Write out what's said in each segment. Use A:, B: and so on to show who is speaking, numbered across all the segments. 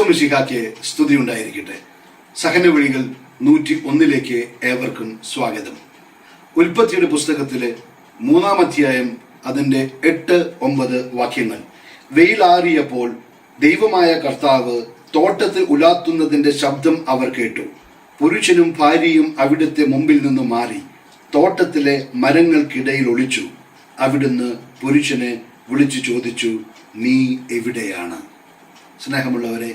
A: ഈശോ മിശിഹാക്ക് സ്തുതി ഉണ്ടായിരിക്കട്ടെ സഹനവഴികൾ നൂറ്റി ഒന്നിലേക്ക് ഏവർക്കും സ്വാഗതം. ഉൽപ്പത്തിയുടെ പുസ്തകത്തിലെ മൂന്നാം അധ്യായം അതിന്റെ എട്ട് ഒമ്പത് വാക്യങ്ങൾ. വെയിലാറിയപ്പോൾ ദൈവമായ കർത്താവ് തോട്ടത്തിൽ ഉലാത്തുന്നതിന്റെ ശബ്ദം അവർ കേട്ടു. പുരുഷനും ഭാര്യയും അവിടുത്തെ മുമ്പിൽ നിന്ന് മാറി തോട്ടത്തിലെ മരങ്ങൾക്കിടയിൽ ഒളിച്ചു. അവിടുന്ന് പുരുഷനെ വിളിച്ചു ചോദിച്ചു നീ എവിടെയാണ്? സ്നേഹമുള്ളവരെ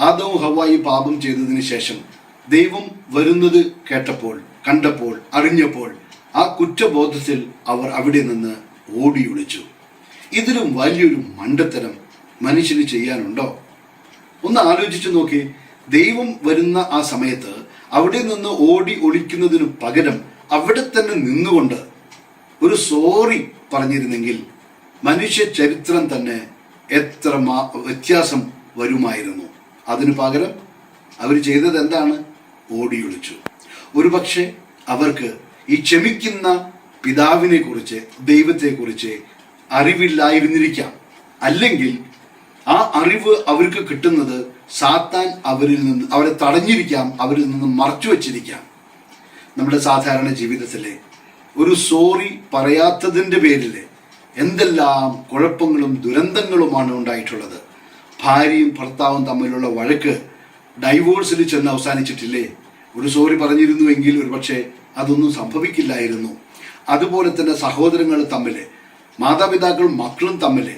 A: ആദവും ഹവായി പാപം ചെയ്തതിന് ശേഷം ദൈവം വരുന്നത് കേട്ടപ്പോൾ കണ്ടപ്പോൾ അറിഞ്ഞപ്പോൾ ആ കുറ്റബോധത്തിൽ അവർ അവിടെ നിന്ന് ഓടി ഒളിച്ചു ഇതിലും വലിയൊരു മണ്ടത്തരം മനുഷ്യന് ചെയ്യാനുണ്ടോ? ഒന്ന് ആലോചിച്ചു നോക്കി. ദൈവം വരുന്ന ആ സമയത്ത് അവിടെ നിന്ന് ഓടി ഒളിക്കുന്നതിന് പകരം അവിടെ തന്നെ നിന്നുകൊണ്ട് ഒരു സോറി പറഞ്ഞിരുന്നെങ്കിൽ മനുഷ്യ ചരിത്രം തന്നെ എത്ര വ്യത്യാസം വരുമായിരുന്നു. അതിനു പകരം അവർ ചെയ്തത് എന്താണ്? ഓടി ഒളിച്ചു. ഒരുപക്ഷെ അവർക്ക് ഈ ക്ഷമിക്കുന്ന പിതാവിനെ കുറിച്ച് ദൈവത്തെ കുറിച്ച് അറിവില്ലായിരുന്നിരിക്കാം. അല്ലെങ്കിൽ ആ അറിവ് അവർക്ക് കിട്ടുന്നത് സാത്താൻ അവരിൽ നിന്ന് അവരെ തടഞ്ഞിരിക്കാം അവരിൽ നിന്ന് മറച്ചു വച്ചിരിക്കാം. നമ്മുടെ സാധാരണ ജീവിതത്തിലെ ഒരു സോറി പറയാത്തതിന്റെ പേരിൽ എന്തെല്ലാം കുഴപ്പങ്ങളും ദുരന്തങ്ങളുമാണ് ഉണ്ടായിട്ടുള്ളത്. ഭാര്യയും ഭർത്താവും തമ്മിലുള്ള വഴക്ക് ഡൈവോഴ്സിൽ ചെന്ന് അവസാനിച്ചിട്ടില്ലേ? ഒരു സോറി പറഞ്ഞിരുന്നുവെങ്കിൽ ഒരു പക്ഷേ അതൊന്നും സംഭവിക്കില്ലായിരുന്നു. അതുപോലെ തന്നെ സഹോദരങ്ങൾ തമ്മിൽ മാതാപിതാക്കളും മക്കളും തമ്മിൽ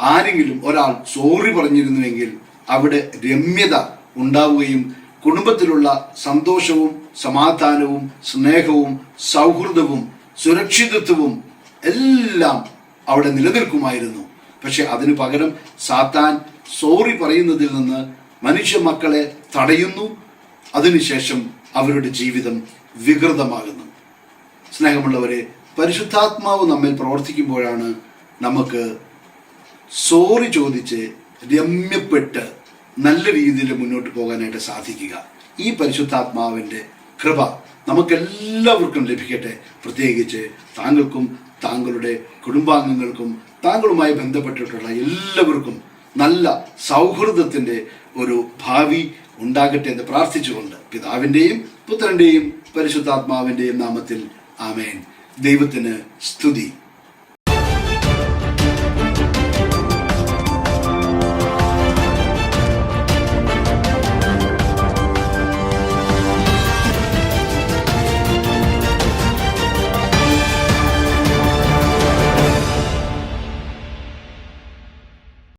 A: ആരെങ്കിലും ഒരാൾ സോറി പറഞ്ഞിരുന്നുവെങ്കിൽ അവിടെ രമ്യത ഉണ്ടാവുകയും കുടുംബത്തിലുള്ള സന്തോഷവും സമാധാനവും സ്നേഹവും സൗഹൃദവും സുരക്ഷിതത്വവും എല്ലാം അവിടെ നിലനിൽക്കുമായിരുന്നു. പക്ഷെ അതിനു പകരം സാത്താൻ സോറി പറയുന്നതിൽ നിന്ന് മനുഷ്യ മക്കളെ തടയുന്നു. അതിനുശേഷം അവരുടെ ജീവിതം വികൃതമാകുന്നു. സ്നേഹമുള്ളവരെ പരിശുദ്ധാത്മാവ് നമ്മിൽ പ്രവർത്തിക്കുമ്പോഴാണ് നമുക്ക് സോറി ചോദിച്ച് രമ്യപ്പെട്ട് നല്ല രീതിയിൽ മുന്നോട്ട് പോകാനായിട്ട് സാധിക്കുക. ഈ പരിശുദ്ധാത്മാവിന്റെ കൃപ നമുക്കെല്ലാവർക്കും ലഭിക്കട്ടെ. പ്രത്യേകിച്ച് താങ്കൾക്കും താങ്കളുടെ കുടുംബാംഗങ്ങൾക്കും താങ്കളുമായി ബന്ധപ്പെട്ടിട്ടുള്ള എല്ലാവർക്കും നല്ല സൗഹൃദത്തിന്റെ ഒരു ഭാവി ഉണ്ടാകട്ടെ എന്ന് പ്രാർത്ഥിച്ചുകൊണ്ട് പിതാവിന്റെയും പുത്രന്റെയും പരിശുദ്ധാത്മാവിന്റെയും നാമത്തിൽ ആമേൻ. ദൈവത്തിന് സ്തുതി.